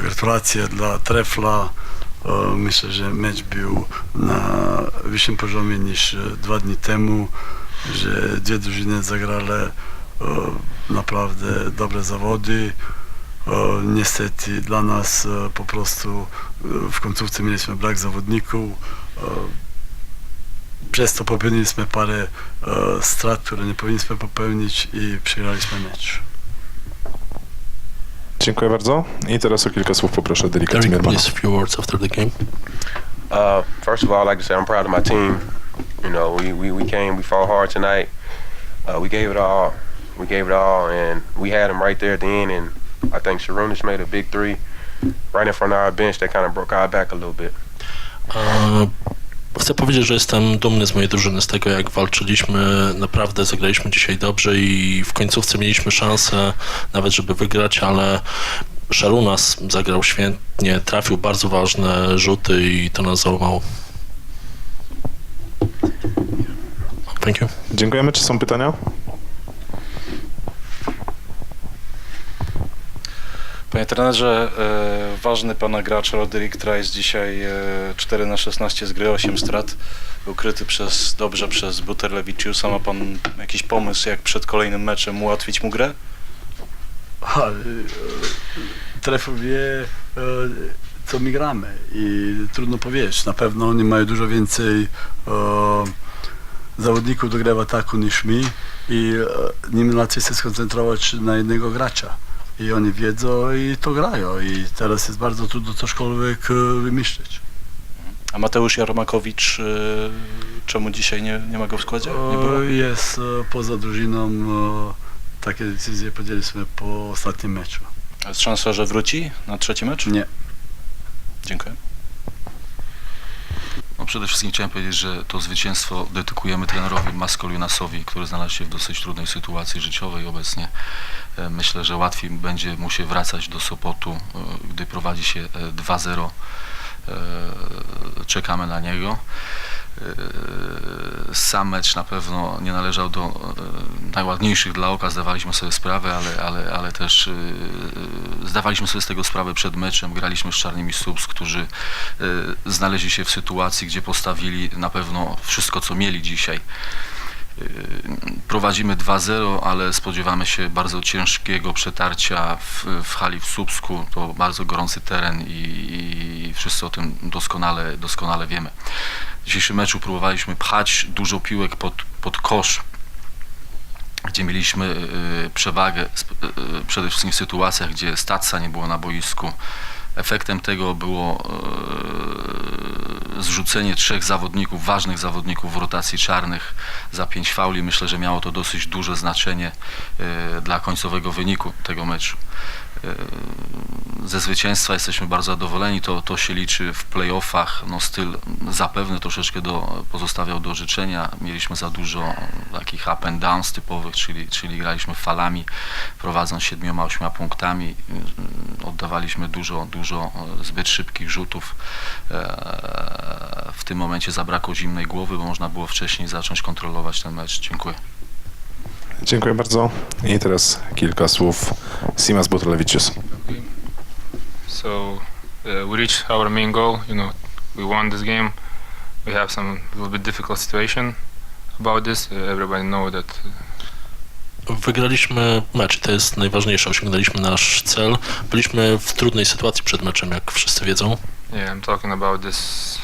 gratulacje dla Trefla. E, Myślę, że mecz był na wyższym poziomie niż e, dwa dni temu, że dwie drużyny zagrały e, naprawdę dobre zawody. Niestety dla nas po prostu w końcówce mieliśmy brak zawodników. Przez to popełniliśmy parę strat, które nie powinniśmy popełnić i przegraliśmy mecz. Dziękuję bardzo. I teraz o kilka słów poproszę Derika Derek, please, a few words after the game. Uh, first of all, I'd like to say I'm proud of my team. You know, we, we, we came, we fought hard tonight. Uh, we gave it all. We gave it all, and we had them right there at the end. And I think Sharunas made a big three right in front of our bench that kind of broke our back a little bit. E, Chcę powiedzieć, że jestem dumny z mojej drużyny, z tego jak walczyliśmy. Naprawdę zagraliśmy dzisiaj dobrze i w końcówce mieliśmy szansę nawet, żeby wygrać, ale Szarunas zagrał świetnie, trafił bardzo ważne rzuty i to nas załamało. Dziękujemy. Czy są pytania? Panie trenerze, e, ważny pana gracz Roderick Trice dzisiaj e, 4 na 16 z gry, 8 strat. Ukryty przez, dobrze przez Buterlewicziusa. Ma pan jakiś pomysł, jak przed kolejnym meczem ułatwić mu grę? E, Trefl wie, e, co my gramy i trudno powiedzieć. Na pewno oni mają dużo więcej e, zawodników do gry w ataku niż my i e, nim łatwiej się skoncentrować na jednego gracza. I oni wiedzą i to grają i teraz jest bardzo trudno cośkolwiek e, wymyślić. A Mateusz Jarmakowicz, e, czemu dzisiaj nie, nie ma go w składzie? E, Jest poza drużyną, takie decyzje podjęliśmy po ostatnim meczu. Jest szansa, że wróci na trzeci mecz? Nie. Dziękuję. Przede wszystkim chciałem powiedzieć, że to zwycięstwo dedykujemy trenerowi Maskoliunasowi, który znalazł się w dosyć trudnej sytuacji życiowej obecnie. E, Myślę, że łatwiej będzie mu się wracać do Sopotu, e, gdy prowadzi się e, 2-0. E, Czekamy na niego. E, Sam mecz na pewno nie należał do e, najładniejszych dla oka, zdawaliśmy sobie sprawę, ale, ale, ale też e, zdawaliśmy sobie z tego sprawę przed meczem. Graliśmy z Czarnymi Subs, którzy znaleźli się w sytuacji, gdzie postawili na pewno wszystko, co mieli dzisiaj. Prowadzimy 2-0, ale spodziewamy się bardzo ciężkiego przetarcia w, w hali w Słupsku. To bardzo gorący teren i, i wszyscy o tym doskonale, doskonale wiemy. W dzisiejszym meczu próbowaliśmy pchać dużo piłek pod, pod kosz, gdzie mieliśmy y, przewagę sp- y, przede wszystkim w sytuacjach, gdzie stacja nie było na boisku. Efektem tego było zrzucenie trzech zawodników, ważnych zawodników w rotacji czarnych za pięć fauli. Myślę, że miało to dosyć duże znaczenie dla końcowego wyniku tego meczu. E, Ze zwycięstwa jesteśmy bardzo zadowoleni, to, to się liczy w playoffach. No styl zapewne troszeczkę do, pozostawiał do życzenia. Mieliśmy za dużo takich up and downs typowych, czyli, czyli graliśmy falami, prowadząc siedmioma, ośmioma punktami. Y, Oddawaliśmy dużo, dużo e, zbyt szybkich rzutów. E, W tym momencie zabrakło zimnej głowy, bo można było wcześniej zacząć kontrolować ten mecz. Dziękuję. Dziękuję bardzo. I teraz kilka słów Simas Butrlewicius. So uh, we reached our main goal. You know, we won this game. We have some little bit difficult situation about this. Uh, everybody know that uh, Wygraliśmy mecz i to jest najważniejsze. Osiągnęliśmy nasz cel. Byliśmy w trudnej sytuacji przed meczem, jak wszyscy wiedzą. yeah, I'm talking about this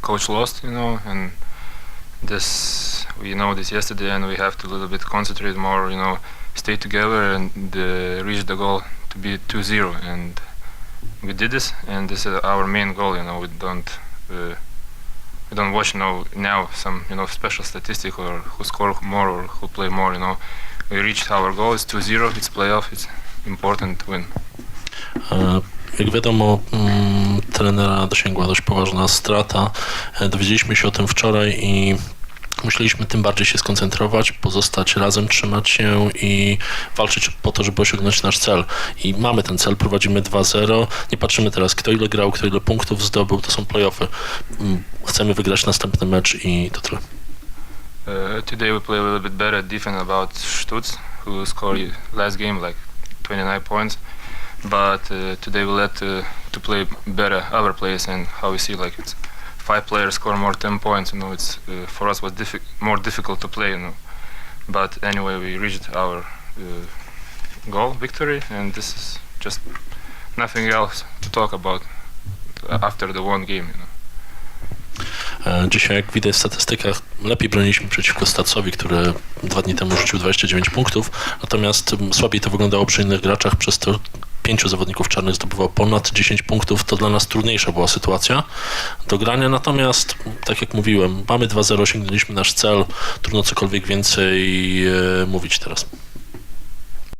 coach lost. You know, and this we know this yesterday, and we have to a little bit concentrate more. You know, stay together and uh, reach the goal to be 2-0. And we did this, and this is our main goal. You know, we don't. Uh, we don't watch you know now some you know special statistic or who score more or who play more you know we reached our goal it's 2-0 it's playoff it's important to win E, Jak wiadomo, mm, trenera dosięgła dość poważna strata. Dowiedzieliśmy się o tym wczoraj i musieliśmy tym bardziej się skoncentrować, pozostać razem, trzymać się i walczyć po to, żeby osiągnąć nasz cel. I mamy ten cel, prowadzimy 2-0. Nie patrzymy teraz, kto ile grał, kto ile punktów zdobył, to są playoffy. Mm, Chcemy wygrać następny mecz i to tyle. uh, today we play a little bit better defense about Stutz who scored last game like 29 points but uh, today we let uh, to play better other players and how we see like it's five players score more 10 points, you know, it's uh, for us was diffi- more difficult to play, you know. But anyway, we reached our uh, goal, victory, and this is just nothing else to talk about after the one game, you know. E, Dzisiaj, jak widać w statystykach, lepiej broniliśmy przeciwko Stacowi, który dwa dni temu rzucił 29 punktów, natomiast m, słabiej to wyglądało przy innych graczach, przez to pięciu zawodników czarnych zdobywało ponad 10 punktów, to dla nas trudniejsza była sytuacja do grania, natomiast tak jak mówiłem, mamy 2-0, osiągnęliśmy nasz cel, trudno cokolwiek więcej e, mówić teraz.